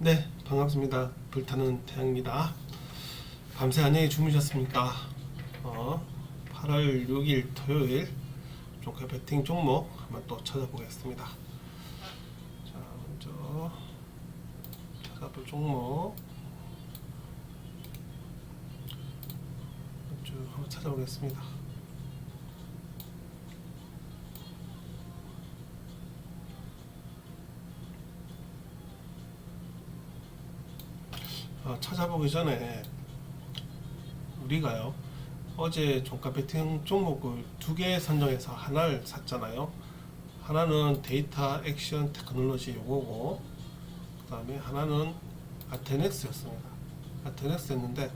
네, 반갑습니다. 불타는 태양입니다. 밤새 안녕히 주무셨습니까? 어, 8월 6일 토요일 종가 배팅 종목 한번 또 찾아보겠습니다. 자, 먼저 찾아볼 종목 쭉 한번 찾아보겠습니다. 찾아보기 전에 우리가요 어제 종가 배팅 종목을 두 개 선정해서 하나를 샀잖아요. 하나는 데이터 액션 테크놀로지 요거고 그 다음에 하나는 아테넥스였습니다. 아테넥스였는데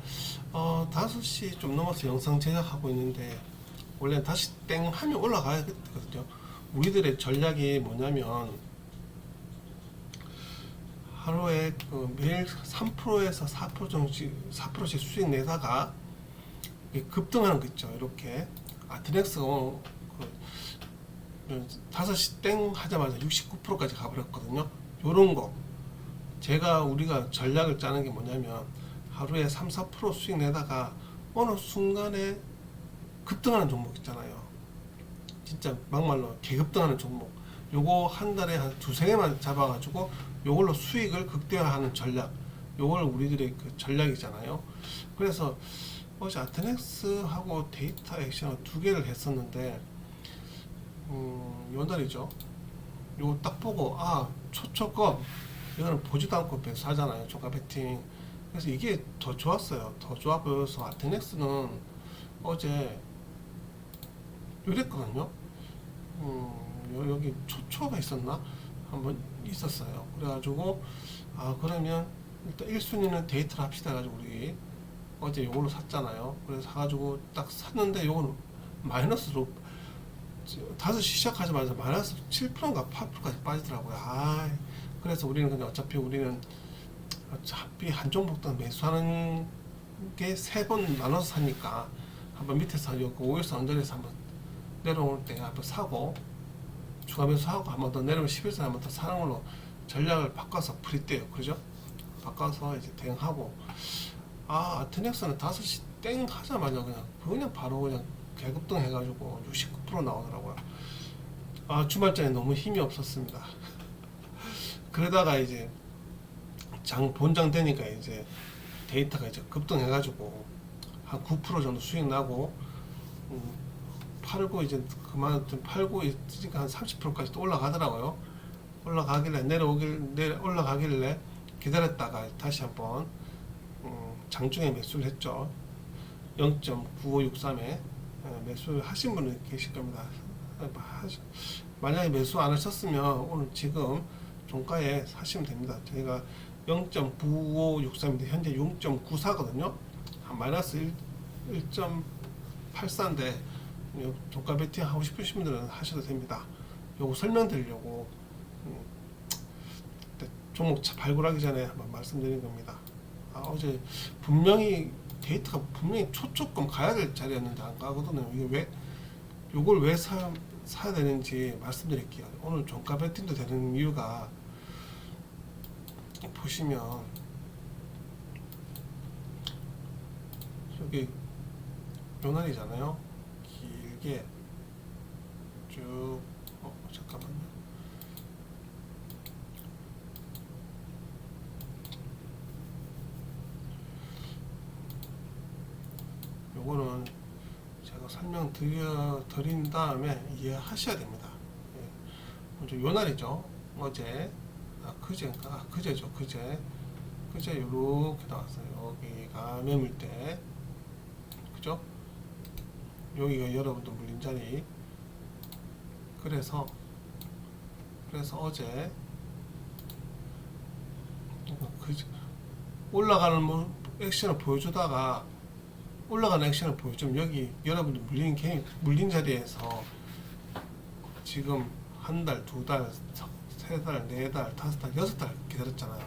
어, 5시 좀 넘어서 영상 제작하고 있는데 원래 다시 땡 하면 올라가야 되거든요. 우리들의 전략이 뭐냐면 하루에 그 매일 3%에서 4% 정도씩 4%씩 수익 내다가 급등하는 거 있죠. 이렇게 아트넥스가 그 5시 땡 하자마자 69%까지 가버렸거든요. 요런 거 제가 우리가 전략을 짜는 게 뭐냐면 하루에 3, 4% 수익 내다가 어느 순간에 급등하는 종목 있잖아요. 진짜 막말로 개급등하는 종목. 요거 한 달에 한 두세 개만 잡아가지고 요걸로 수익을 극대화하는 전략. 요걸 우리들의 그 전략이잖아요. 그래서 어제 아테넥스하고 데이터 액션을 두 개를 했었는데, 음, 요 날이죠. 요거 딱 보고, 아, 초초검. 이거는 보지도 않고 배수하잖아요. 조가 배팅. 그래서 이게 더 좋았어요. 더 좋아 보여서 아테넥스는 어제 이랬거든요. 음, 여- 여기 초초가 있었나? 한번 있었어요. 그래가지고 아 그러면 일단 1순위는 데이터를 합시다 해가지고 우리 어제 요걸로 샀잖아요. 그래서 사가지고 딱 샀는데 요거는 마이너스로 5시 시작하자마자 마이너스 7%인가 8%까지 빠지더라고요. 아 그래서 우리는 그냥 어차피 우리는 어차피 한 종목당 매수하는 게 세 번 나눠서 사니까 한번 밑에서 여기 5일선 언저리에서 한번 내려올 때 한번 사고 추가 매수하고 한 번 더 내려오면 11선 한 번 더 사는 걸로 전략을 바꿔서 프리때요. 그죠? 바꿔서 이제 대응하고. 아 아트넥스는 5시 땡 하자마자 그냥 그냥 바로 그냥 개급등 해가지고 69% 나오더라고요. 아 주말전에 너무 힘이 없었습니다. 그러다가 이제 장 본장 되니까 이제 데이터가 이제 급등해가지고 한 9% 정도 수익 나고 음, 팔고 이제 그만 좀 팔고 있으니까 한 30%까지 또 올라가더라고요. 올라가길래 내려오길 내려 올라가길래 기다렸다가 다시 한번 음, 장중에 매수를 했죠. 0.9563에 매수를 하신 분이 계실 겁니다. 하시- 만약에 매수 안 하셨으면 오늘 지금 종가에 사시면 됩니다. 저희가 0.9563인데 현재 0.94거든요. 한 마이너스 1, 1.84인데 종가 베팅 하고 싶으신 분들은 하셔도 됩니다. 요거 설명드리려고 음, 네, 종목 차- 발굴하기 전에 한번 말씀드린 겁니다. 아, 어제 분명히 데이터가 분명히 초초금 가야 될 자리였는데 안 가거든요. 이게 왜 요걸 왜 사, 사야 되는지 말씀드릴게요. 오늘 종가 베팅도 되는 이유가 보시면 여기 요 날이잖아요. 길게 쭉 어, 잠깐만요. 요거는 제가 설명 드려 드린 다음에 이해하셔야 됩니다. 예. 먼저 요 날이죠. 어제 아 그제인가 아, 그제죠 그제 그제 요렇게 나왔어요. 여기가 매물대 그죠? 여기가 여러분들 물린 자리. 그래서 그래서 어제 그 올라가는 뭐 액션을 보여주다가 올라가는 액션을 보여주면 여기 여러분들 물린 게 물린 자리에서 지금 한 달, 두 달, 세 달, 네 달, 다섯 달, 여섯 달 기다렸잖아요.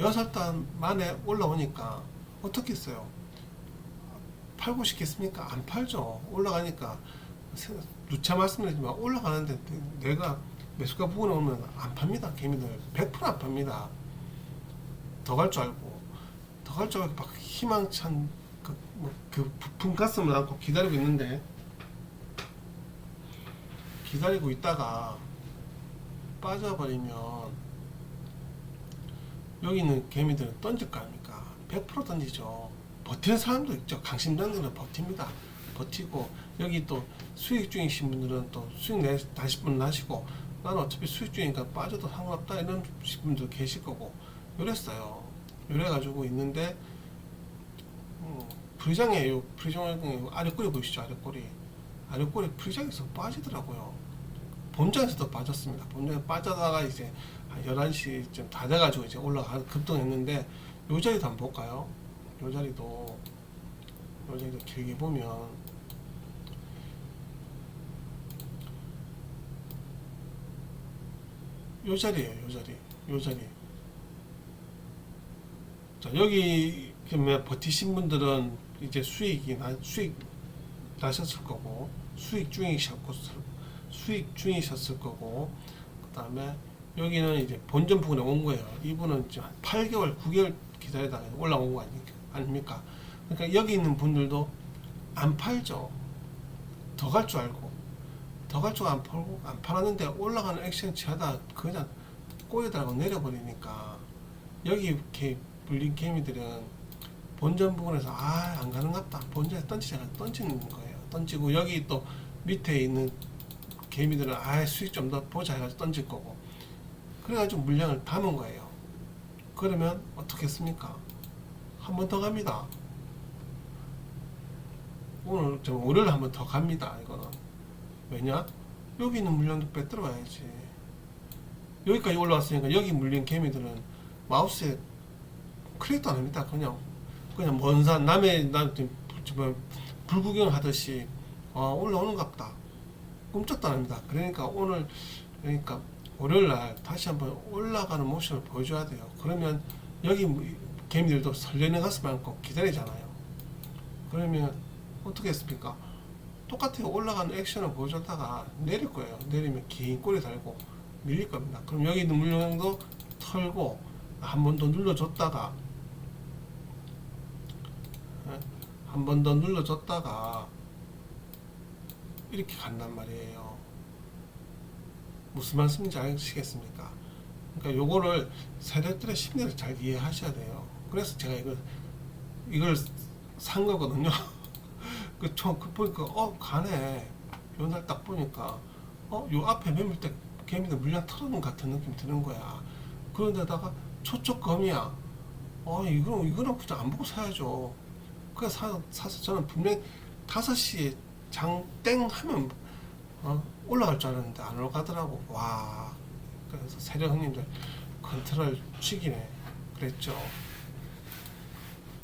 여섯 달 만에 올라오니까 어떻겠어요? 팔고 싶겠습니까? 안 팔죠. 올라가니까 세- 누차 말씀드리지만 올라가는데 내가 매수가 부근에 오면 안 팝니다. 개미들 100%안 팝니다. 더 갈 줄 알고 더 갈 줄 알고 막 희망찬 그, 뭐, 그 부푼 가슴을 안고 기다리고 있는데 기다리고 있다가 빠져버리면 여기 있는 개미들은 던질 거 아닙니까? 100% 던지죠. 버티는 사람도 있죠. 강심장들은 버팁니다. 버티고 여기 또 수익 중이신 분들은 또 수익 내 다시 분 나시고 나는 어차피 수익 중이니까 빠져도 상관없다 이런 분들 계실 거고 이랬어요. 이래가지고 있는데 음, 프리장이에요. 프리장 아랫꼬리 보이시죠? 아랫꼬리 아랫꼬리 프리장에서 빠지더라고요. 본장에서도 빠졌습니다. 본장에 빠져다가 이제 한 11시쯤 다 돼가지고 이제 올라가 급등했는데 요 자리도 한번 볼까요? 요 자리도 요 자리도 길게 보면 요 자리에요. 요 자리. 요 자리. 자, 여기 그러면 버티신 분들은 이제 수익이 나 수익 나셨을 거고 수익 중이셨고 수익 중이셨을 거고 그 다음에 여기는 이제 본전 부분에 온 거예요. 이분은 이제 한 8개월, 9개월 기다리다가 올라온 거 아닙니까? 아닙니까? 그러니까 여기 있는 분들도 안 팔죠. 더 갈 줄 알고 더 갈 줄 안 팔고 안 팔았는데 올라가는 액션 취하다 그냥 꼬이다가 내려버리니까 여기 이렇게 물린 개미들은 본전 부분에서 아 안 가는갑다 본전에 던지자가 던지는 거예요. 던지고 여기 또 밑에 있는 개미들은 아 수익 좀 더 보자 해가지고 던질 거고 그래가지고 물량을 담은 거예요. 그러면 어떻게 했습니까? 한 번 더 갑니다. 오늘 좀 월요일 한 번 더 갑니다. 이거는 왜냐? 여기 있는 물량도 빼들어 와야지. 여기까지 올라왔으니까 여기 물린 개미들은 마우스에 클릭도 안 합니다. 그냥 그냥 먼산 남의 남불 구경 하듯이 아, 올라오는 갑다. 꿈쩍도 안 합니다. 그러니까 오늘 그러니까 월요일 날 다시 한번 올라가는 모습을 보여줘야 돼요. 그러면 여기 개미들도 설레는 가슴 안고 기다리잖아요. 그러면 어떻게 했습니까? 똑같아요. 올라가는 액션을 보여줬다가 내릴 거예요. 내리면 긴 꼬리 달고 밀릴 겁니다. 그럼 여기 있는 물량도 털고 한 번 더 눌러줬다가 한 번 더 눌러줬다가 이렇게 간단 말이에요. 무슨 말씀인지 아시겠습니까? 그러니까 요거를 세력들의 심리를 잘 이해하셔야 돼요. 그래서 제가 이걸 이걸 산 거거든요. 그총 그 보니까 어 가네. 요날 딱 보니까 어 요 앞에 매물대 개미들 물량 털어놓은 같은 느낌 드는 거야. 그런데다가 초초검이야. 어 이거 이거는 그냥 안 보고 사야죠. 그래서 사, 사서 저는 분명 5시에 장 땡 하면 어, 올라갈 줄 알았는데 안 올라가더라고. 와. 그래서 세력 형님들 컨트롤 치기네. 그랬죠.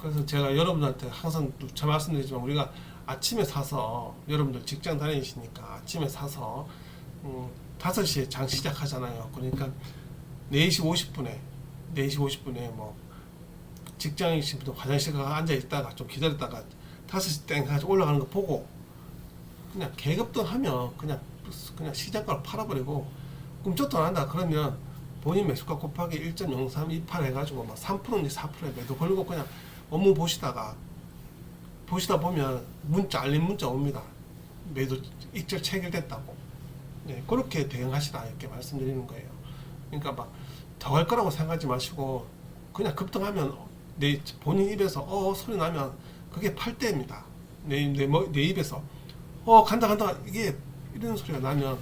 그래서 제가 여러분한테 항상 제 말씀드리지만 우리가 아침에 사서 여러분들 직장 다니시니까 아침에 사서 음, 5시에 장 시작하잖아요. 그러니까 4시 50분에 4시 50분에 뭐 직장이신 분들 화장실 가 앉아 있다가 좀 기다렸다가 5시 땡 해가지고 올라가는 거 보고 그냥 계급등 하면 그냥 그냥 시장가로 팔아버리고 꿈쩍도 안 한다 그러면 본인 매수가 곱하기 1.0328 해가지고 막 3%인지 4%에 매도 걸고 그냥 업무 보시다가 보시다 보면 문자 알림 문자 옵니다. 매도 익절 체결됐다고. 네, 그렇게 대응하시라 이렇게 말씀드리는 거예요. 그러니까 막더갈 거라고 생각하지 마시고 그냥 급등하면 내 본인 입에서 어 소리 나면 그게 팔대입니다. 내, 내, 뭐, 내 입에서 어 간다 간다 이게 이런 소리가 나면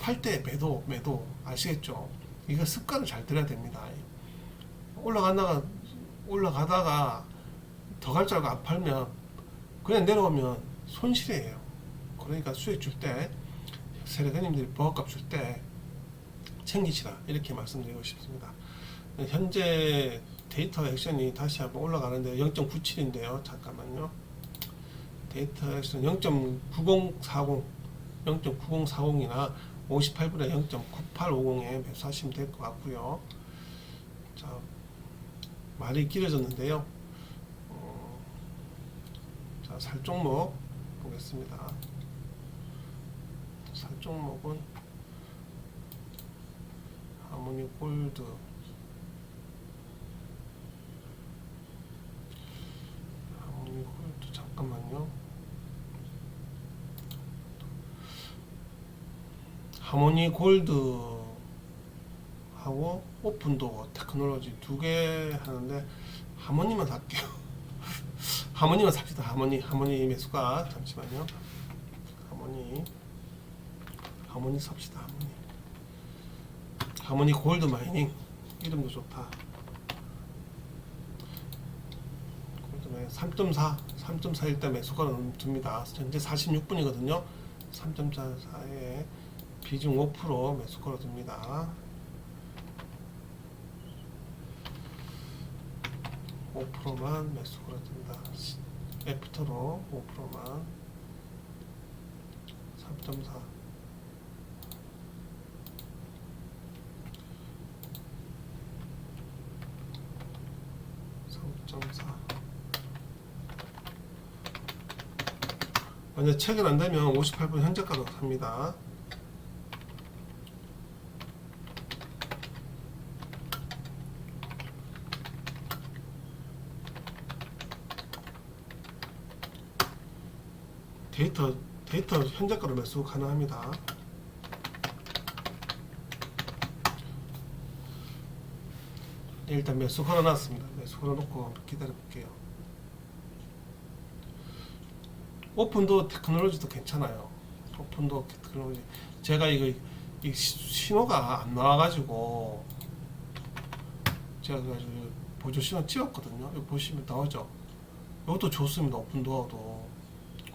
팔대 매도 매도 아시겠죠? 이거 습관을 잘 들여야 됩니다. 올라가다가 올라가다가 더 갈 줄 알고 안 팔면 그냥 내려오면 손실이에요. 그러니까 수익 줄 때 세력가님들이 보합값 줄 때 챙기시라 이렇게 말씀드리고 싶습니다. 현재 데이터 액션이 다시 한번 올라가는데 0.97인데요. 잠깐만요. 데이터 액션 0.9040 0.9040이나 58분에 0.9850에 매수하시면 될 것 같고요. 자, 말이 길어졌는데요. 자, 살 종목 보겠습니다. 살 종목은 하모니 골드 하모니 골드 잠깐만요. 하모니 골드 하고 오픈도어 테크놀로지 두 개 하는데 하모니만 할게요. 하모니만 삽시다. 하모니 하모니 매수가 잠시만요. 하모니 하모니 삽시다. 하모니 하모니 골드 마이닝 이름도 좋다. 골드 마이닝 3.4 3.4 일단 매수가 둡니다. 현재 46분이거든요. 3.4에 비중 5% 매수 걸어둡니다. 5%만 매수 걸어둔다. 애프터로 5%만 3.4 3.4 만약 체결 안 되면 58분 현재가로 삽니다. 데이터 현재가로 매수 가능합니다. 네, 일단 매수 걸어놨습니다. 매수 걸어놓고 기다려 볼게요. 오픈도 테크놀로지도 괜찮아요. 오픈도 테크놀로지. 제가 이거 이 시- 신호가 안 나와가지고 제가 보조 신호 찍었거든요. 여기 보시면 나오죠. 이것도 좋습니다. 오픈도어도.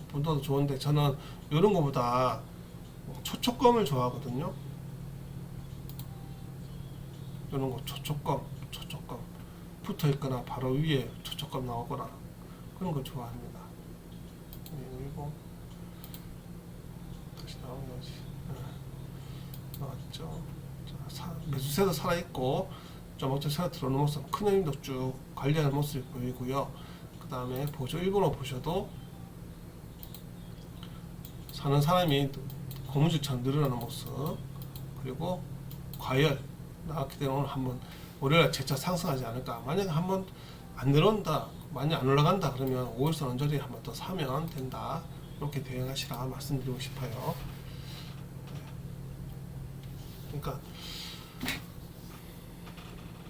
오픈도어도 좋은데 저는 이런 거보다 초촉검을 좋아하거든요. 이런 거 초촉검, 초촉검 붙어 있거나 바로 위에 초촉검 나오거나 그런 거 좋아합니다. 네, 그리고 다시 나오는 거지. 네. 나왔죠. 자, 사, 매수세도 살아 있고 좀 어째 새가 들어오는 모습, 큰 힘도 쭉 관리하는 모습이 보이고요. 그 다음에 보조 일본어 보셔도 사는 사람이 고무줄처럼 늘어나는 모습 그리고 과열 나왔기 때문에 오늘 한번 월요일 재차 상승하지 않을까. 만약에 한번 안 내려온다 만약 안 올라간다 그러면 5일선 언저리 한번 더 사면 된다. 이렇게 대응하시라 말씀드리고 싶어요. 네. 그러니까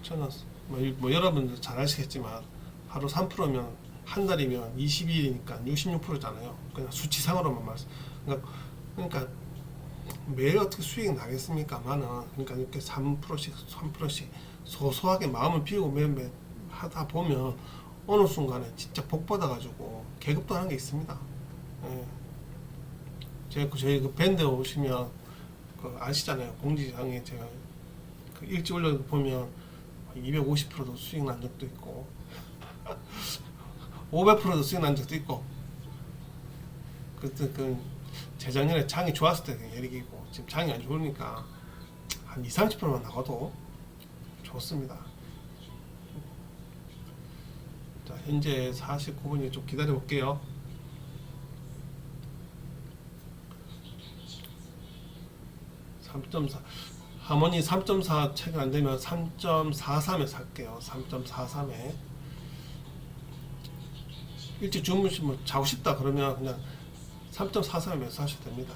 저는 뭐, 이- 뭐 여러분들 잘 아시겠지만 하루 3%면 한 달이면 22일이니까 66%잖아요. 그냥 수치상으로만 말씀 그러니까, 그러니까 매일 어떻게 수익이 나겠습니까만은 그러니까 이렇게 3%씩 3%씩 소소하게 마음을 비우고 매매 하다 보면 어느 순간에 진짜 복 받아 가지고 계급도 하는 게 있습니다. 예. 제가 그 저희 그 밴드 오시면 그 아시잖아요. 공지장에 제가 그 일찍 올려 보면 250%도 수익 난 적도 있고 500%도 수익 난 적도 있고 그때 그 재작년에 장이 좋았을 때 얘기고 지금 장이 안 좋으니까 한 2, 30%만 나가도 좋습니다. 자, 현재 49분이 좀 기다려 볼게요. (3.4) 하모니 3.4 체결 안 되면 3.43에 살게요. 3.43에 일찍 주무시면 자고 싶다 그러면 그냥 3.43에 매수하셔도 됩니다.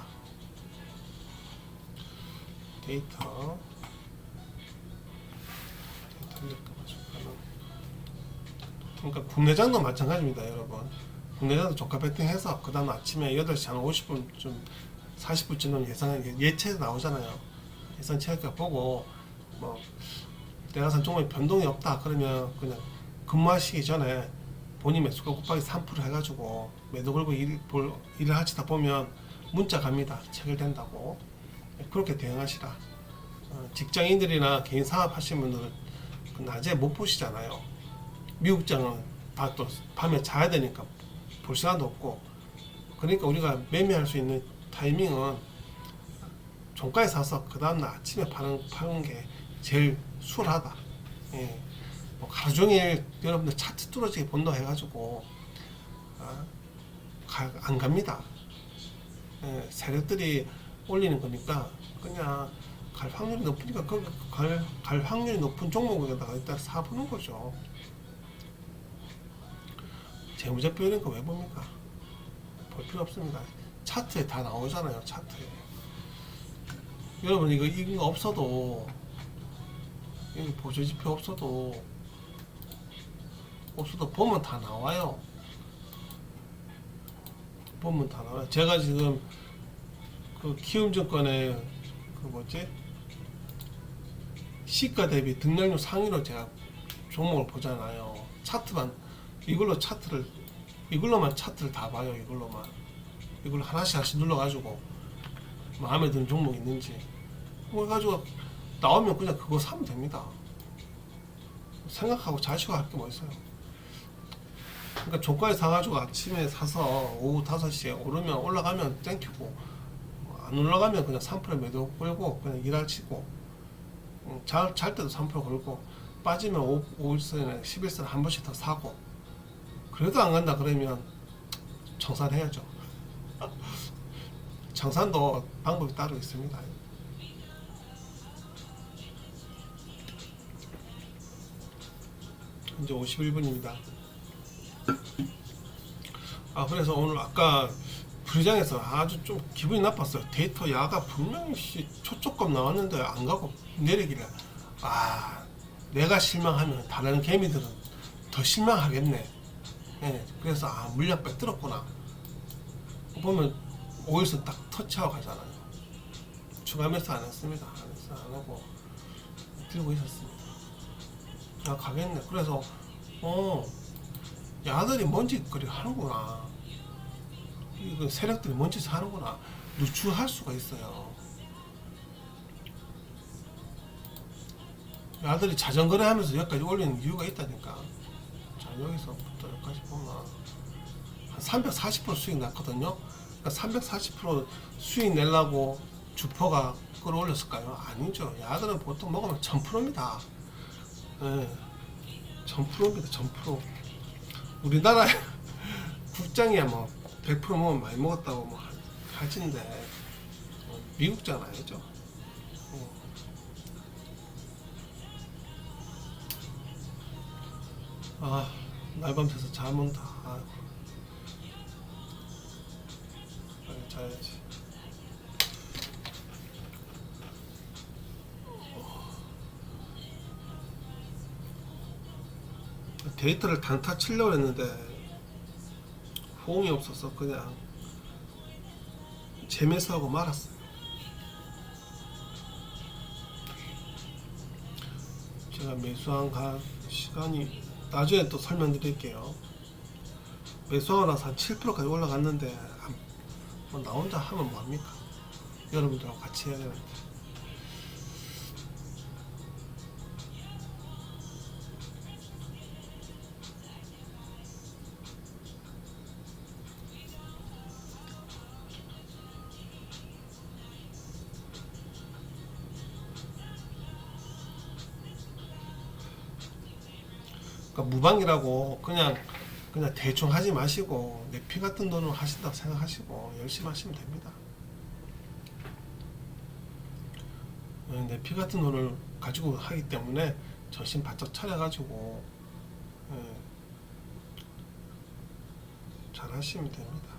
데이터 그러니까 국내장도 마찬가지입니다, 여러분. 국내장도 조카 배팅해서 그 다음 아침에 8시 한 50분쯤 40분쯤 예상 예체 나오잖아요. 예상 체크가 보고 뭐 내가 산 종목에 변동이 없다 그러면 그냥 근무하시기 전에 본인 매수가 곱하기 3% 해가지고 매도 걸고 일, 볼, 일을 하시다 보면 문자 갑니다. 체결된다고. 그렇게 대응하시라. 어, 직장인들이나 개인 사업 하시는 분들은 그 낮에 못 보시잖아요. 미국장은 다 또 밤에 자야 되니까 볼 시간도 없고 그러니까 우리가 매매할 수 있는 타이밍은 종가에 사서 그 다음날 아침에 파는, 파는 게 제일 수월하다. 예. 뭐 하루 종일 여러분들 차트 뚫어지게 본다 해가지고 아, 가, 안 갑니다. 예, 세력들이 올리는 거니까 그냥 갈 확률이 높으니까 그 갈, 갈 확률이 높은 종목에다가 일단 사보는 거죠. 재무제표 이런 거왜 봅니까? 볼 필요 없습니다. 차트에 다 나오잖아요. 차트에. 여러분 이거 이거 없어도 보조지표 없어도 없어도 보면 다 나와요. 보면 다 나와요. 제가 지금 그 키움증권의 그 뭐지 시가 대비 등락률 상위로 제가 종목을 보잖아요. 차트만 이걸로 차트를 이걸로만 차트를 다 봐요. 이걸로만 이걸 하나씩 하나씩 눌러가지고 마음에 드는 종목 있는지 그거 가지고 나오면 그냥 그거 사면 됩니다. 생각하고 자시고 할 게 뭐 있어요. 그러니까 조가에 사가지고 아침에 사서 오후 5시에 오르면 올라가면 땡큐고 안 올라가면 그냥 3% 매도 걸고 그냥 일할 치고 음, 잘, 잘 때도 3% 걸고 빠지면 5, 5일선이나 11선 한 번씩 더 사고 그래도 안 간다 그러면 청산해야죠. 청산도 방법이 따로 있습니다. 이제 51분입니다. 아 그래서 오늘 아까 부장에서 아주 좀 기분이 나빴어요. 데이터 야가 분명히 씨 초초급 나왔는데 안 가고 내리기를 아 내가 실망하면 다른 개미들은 더 실망하겠네. 예, 그래서 아 물량 빼들었구나. 보면 오일선 딱 터치하고 가잖아요. 추가 매수 안 했습니다. 안 했어 안 하고 들고 있었습니다. 아 가겠네. 그래서 어 야들이 뭔지 그리 하는구나. 이거 세력들이 뭔 짓을 하는구나. 누추할 수가 있어요. 야들이 자전거래 하면서 여기까지 올리는 이유가 있다니까. 자, 여기서부터 여기까지 보면 한 340% 수익 났거든요. 그러니까 340% 수익 내려고 주포가 끌어올렸을까요? 아니죠. 야들은 보통 먹으면 1000%입니다. 예. 1000%입니다. 1000%. 우리나라 국장이야 뭐 100% 먹으면 많이 먹었다고 뭐 하진데 어, 미국장 아니죠. 어. 아 날밤 새서 잠 온다. 아. 자야지. 데이터를 단타 치려고 했는데 호응이 없어서 그냥 재매수하고 말았어요. 제가 매수한 가 시간이 나중에 또 설명드릴게요. 매수하고 나서 한 7%까지 올라갔는데 안- 뭐나 혼자 하면 뭐합니까? 여러분들하고 같이 해야 되는데 무방이라고 그냥 그냥 대충 하지 마시고 내 피 같은 돈으로 하신다고 생각하시고 열심히 하시면 됩니다. 어, 내피 같은 돈을 가지고 하기 때문에 정신 바짝 차려가지고 예, 잘 하시면 됩니다.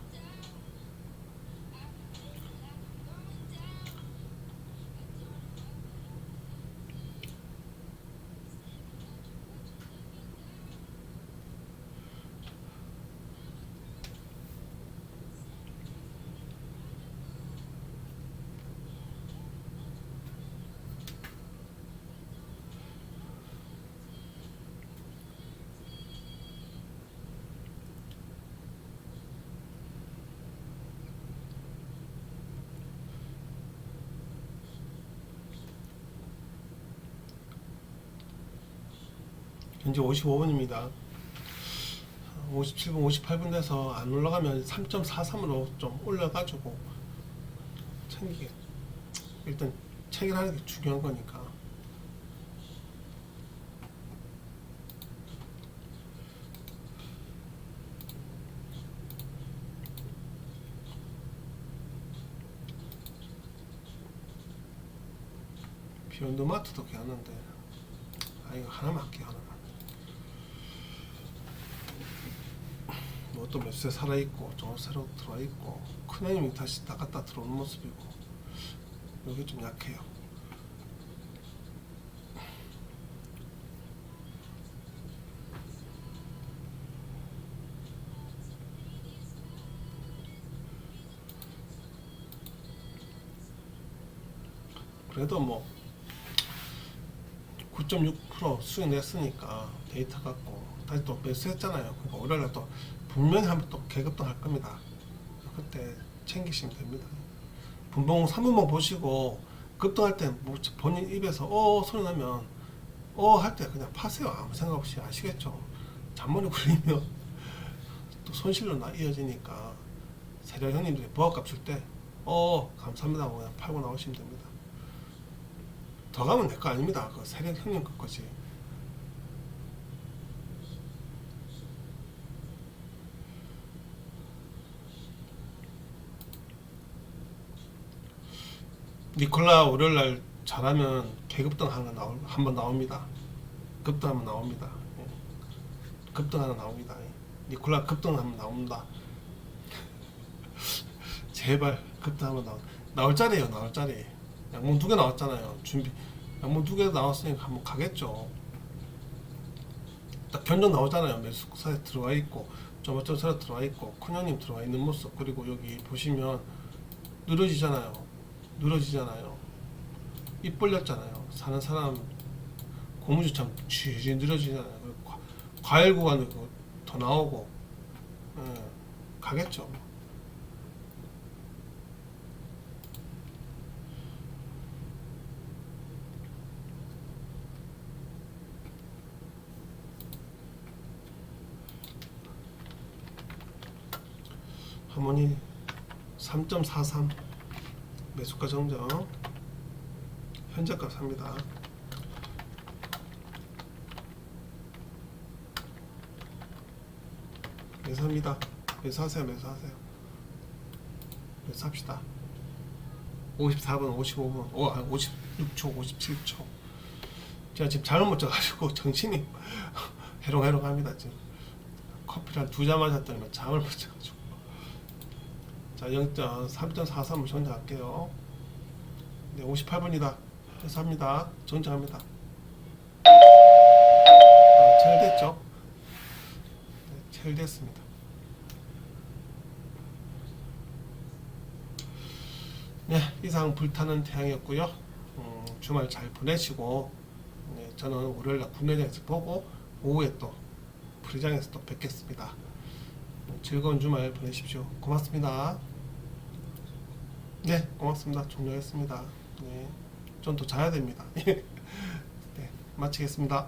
현재 55분입니다. 57분, 58분 돼서 안 올라가면 3.43으로 좀 올려가지고 챙기게. 일단 체결하는 게 중요한 거니까. 비욘드 마트도 괜찮은데 아 이거 하나만 할게요 하나만 뭐또 몇세 살아있고 좀 새로 들어와있고 큰형님이 다시 나갔다 들어오는 모습이고 여기 좀 약해요. 그래도 뭐 9.6% 수익 냈으니까 데이터 갖고 다시 또 매수했잖아요. 그러니까 월요일에 또 분명히 한번 또 계급등 할 겁니다. 그때 챙기시면 됩니다. 분봉 3분봉 보시고 급등할 때뭐 본인 입에서 어 소리 나면 어 할 때 그냥 파세요. 아무 생각 없이 아시겠죠? 잔머리 굴리면 또 손실로 나 이어지니까 세력 형님들이 부합값 줄 때 어 감사합니다 하고 그냥 팔고 나오시면 됩니다. 더 가면 내 거 아닙니다. 그 세력 형님 거 거지. 니콜라 월요일 날 잘하면 계급등 하나 나올 한번 나옵니다. 급등 한번 나옵니다. 예. 급등 하나 나옵니다. 예. 니콜라 급등 한번 나옵니다. 제발 급등 한번 나올 나올 자리에요. 나올 자리. 양봉 두개 나왔잖아요. 준비 양봉 두개 나왔으니까 한번 가겠죠. 딱 견적 나오잖아요. 매수사에 들어와 있고 저번처럼 들어와 있고 큰 형님 들어와 있는 모습 그리고 여기 보시면 늘어지잖아요. 늘어지잖아요. 입 벌렸잖아요. 사는 사람 고무줄처럼 쥐쥐 늘어지잖아요. 과일 구간도 더 나오고 예, 가겠죠. 하모니 3.43 매수가 정정 현재가 삽니다. 매수합니다. 매수하세요. 매수하세요. 매수합시다. 54분, 55분, 오, 아, 56초, 57초. 제가 지금 잠을 못 자가지고 정신이 해롱해롱합니다. 지금 커피를 한 두 잔 마셨더니 잠을 못 자가지고. 자, 0.3.43을 정리할게요. 네, 58분이다. 해서합니다. 정정합니다. 아, 잘 됐죠? 네, 잘 됐습니다. 네, 이상 불타는 태양이었고요. 음, 주말 잘 보내시고, 네, 저는 월요일날 국내장에서 보고 오후에 또 프리장에서 또 뵙겠습니다. 즐거운 주말 보내십시오. 고맙습니다. 네, 고맙습니다. 종료했습니다. 네, 좀더 자야 됩니다. 네, 마치겠습니다.